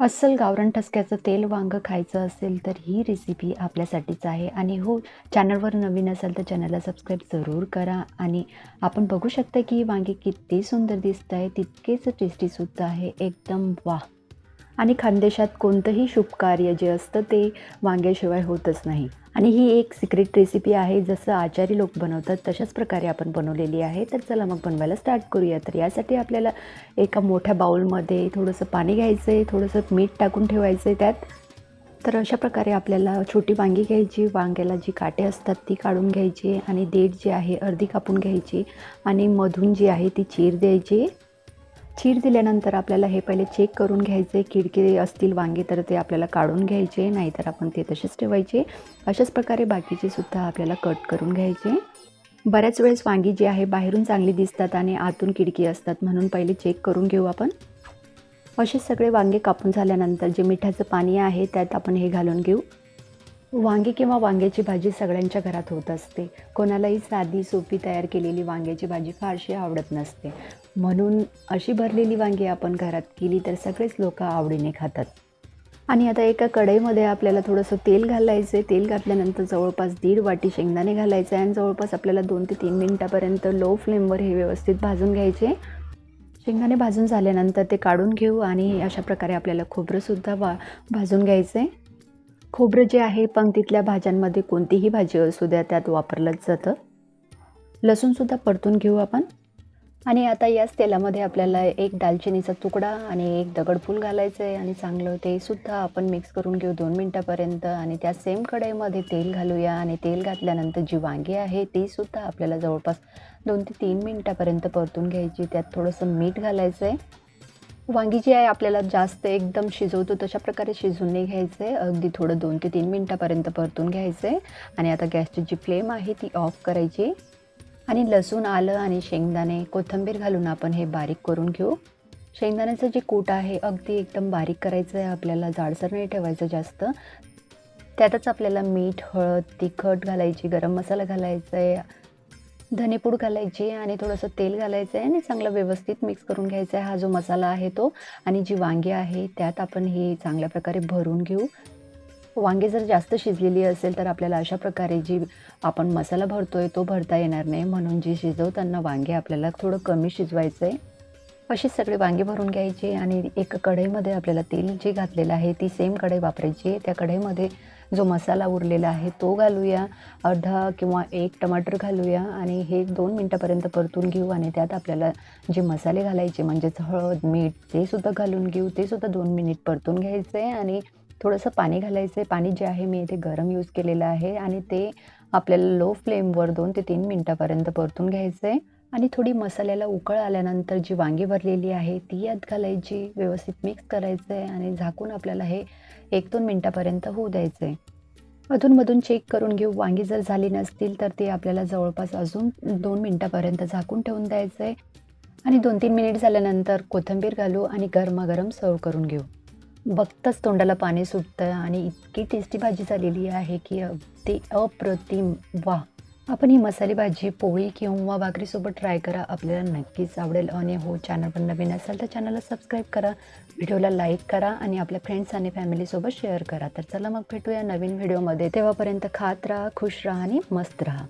अस्सल गावरण ठसक्याचं तेल वांगं खायचं असेल तर ही रेसिपी आपल्यासाठीच आहे. आणि हो चॅनलवर नवीन असाल तर चॅनलला सबस्क्राईब जरूर करा. आणि आपण बघू शकता की ही वांगी किती सुंदर दिसत आहे तितकेच टेस्टीसुद्धा आहे. एकदम वाह! आणि खानदेशात कोणतंही शुभकार्य जे असतं ते वांग्याशिवाय होतच नाही. आणि ही एक सिक्रेट रेसिपी आहे जसं आचारी लोक बनवतात तशाच प्रकारे आपण बनवलेली आहे. तर चला मग बनवायला स्टार्ट करूया. तर यासाठी आपल्याला एका मोठ्या बाउलमध्ये थोडंसं पाणी घ्यायचं आहे थोडंसं मीठ टाकून ठेवायचं आहे त्यात. तर अशा प्रकारे आपल्याला छोटी वांगी घ्यायची वांग्याला जी काटे असतात ती काढून घ्यायची आणि देठ जी आहे अर्धी कापून घ्यायची आणि मधून जी आहे ती चीर द्यायची. चीर दिल्यानंतर आपल्याला हे पहिले चेक करून घ्यायचे किडके असतील वांगे तर ते आपल्याला काढून घ्यायचे नाहीतर आपण ते तसेच ठेवायचे. अशाच प्रकारे बाकीचे सुद्धा आपल्याला कट करून घ्यायचे. बऱ्याच वेळेस वांगी जी आहे बाहेरून चांगली दिसतात आणि आतून किडकी असतात म्हणून पहिले चेक करून घेऊ आपण. असे सगळे वांगे कापून झाल्यानंतर जे मिठाचं पाणी आहे त्यात आपण हे घालून घेऊ. वांगी किंवा वांग्याची भाजी सगळ्यांच्या घरात होत असते. कोणालाही साधी सोपी तयार केलेली वांग्याची भाजी फारशी आवडत नसते. म्हणून अशी भरलेली वांगी आपण घरात केली तर सगळेच लोक आवडीने खातात. आणि आता एका कढईमध्ये आपल्याला थोडंसं तेल घालायचं आहे तेल घातल्यानंतर जवळपास दीड वाटी शेंगदाणे घालायचे आहे आणि जवळपास आपल्याला दोन ते तीन मिनटापर्यंत लो फ्लेमवर हे व्यवस्थित भाजून घ्यायचे. शेंगदाणे भाजून झाल्यानंतर ते काढून घेऊ आणि अशा प्रकारे आपल्याला खोबरंसुद्धा वा भाजून घ्यायचं. आहे खोबरं जे आहे पंक्तीतल्या भाज्यांमध्ये कोणतीही भाजी असू द्या त्यात वापरलंच जातं. लसूणसुद्धा परतून घेऊ आपण. आणि आता याच तेलामध्ये आपल्याला एक दालचिनीचा तुकडा आणि एक दगडफूल घालायचं आहे आणि चांगलं ते सुद्धा आपण मिक्स करून घेऊ दोन मिनटापर्यंत. आणि त्या सेम कढईमध्ये तेल घालूया आणि तेल घातल्यानंतर जी वांगी आहे ती सुद्धा आपल्याला जवळपास दोन ते तीन मिनटापर्यंत परतून घ्यायची. त्यात थोडंसं मीठ घालायचं आहे वांगी जी आहे आपल्याला जास्त एकदम शिजवतो तशा प्रकारे शिजवून नाही घ्यायचं. आहे अगदी थोडं दोन ते तीन मिनटापर्यंत परतून घ्यायचं. आहे आणि आता गॅसची जी फ्लेम आहे ती ऑफ करायची. आणि लसूण आलं आणि शेंगदाणे कोथिंबीर घालून आपण हे बारीक करून घेऊ. शेंगदाण्याचं जे कूट आहे अगदी एकदम बारीक करायचं आहे आपल्याला जाडसर नाही ठेवायचं जास्त. त्यातच आपल्याला मीठ हळद तिखट घालायची गरम मसाला घालायचा आहे धनेपूड घालायची आणि थोडंसं तेल घालायचं आहे आणि चांगलं व्यवस्थित मिक्स करून घ्यायचा आहे हा जो मसाला आहे तो आणि जी वांगी आहे त्यात आपण हे चांगल्या प्रकारे भरून घेऊ. वांगे जर जास्त शिजलेली असेल तर आपल्याला अशा प्रकारे जी आपण मसाला भरतो आहे तो भरता येणार नाही. म्हणून जी शिजवताना वांगे आपल्याला थोडं कमी शिजवायचं आहे अशीच सगळी वांगी भरून घ्यायची आणि एक कढईमध्ये आपल्याला तेल जे घातलेलं आहे ती सेम कढई वापरायची. त्या कढईमध्ये जो मसाला उरलेला आहे तो घालूया. अर्धा किंवा एक टमाटर घालूया आणि हे दोन मिनटापर्यंत परतून घेऊ आणि त्यात आपल्याला जे मसाले घालायचे म्हणजेच हळद मीठ ते सुद्धा घालून घेऊ. ते सुद्धा दोन मिनिट परतून घ्यायचं आहे आणि थोडंसं पाणी घालायचं. आहे पाणी जे आहे मी इथे गरम यूज केलेलं आहे आणि ते आपल्याला लो फ्लेमवर दोन ते तीन मिनटापर्यंत परतून घ्यायचं. आहे आणि थोडी मसाल्याला उकळ आल्यानंतर जी वांगी भरलेली आहे ती यात घालायची. व्यवस्थित मिक्स करायचं आहे आणि झाकून आपल्याला हे एक दोन मिनटापर्यंत होऊ द्यायचं आहे अधूनमधून चेक करून घेऊ. वांगी जर झाली नसतील तर ते आपल्याला जवळपास अजून दोन मिनटापर्यंत झाकून ठेवून द्यायचं आहे आणि दोन तीन मिनिट झाल्यानंतर कोथिंबीर घालू आणि गरमागरम सर्व करून घेऊ. बघताच तोंडाला पाणी सुटतं आणि इतकी टेस्टी भाजी झालेली आहे की अगदी अप्रतिम. वा आपण ही मसाली भाजी पोळी किंवा भाकरीसोबत ट्राय करा. आपल्याला नक्कीच आवडेल. आणि हो चॅनलवर नवीन असाल तर चॅनलला सबस्क्राईब करा. व्हिडिओला लाईक करा आणि आपल्या फ्रेंड्स आणि फॅमिलीसोबत शेअर करा. तर चला मग भेटूया नवीन व्हिडिओमध्ये तेव्हापर्यंत खात राहा खुश राहा आणि मस्त राहा.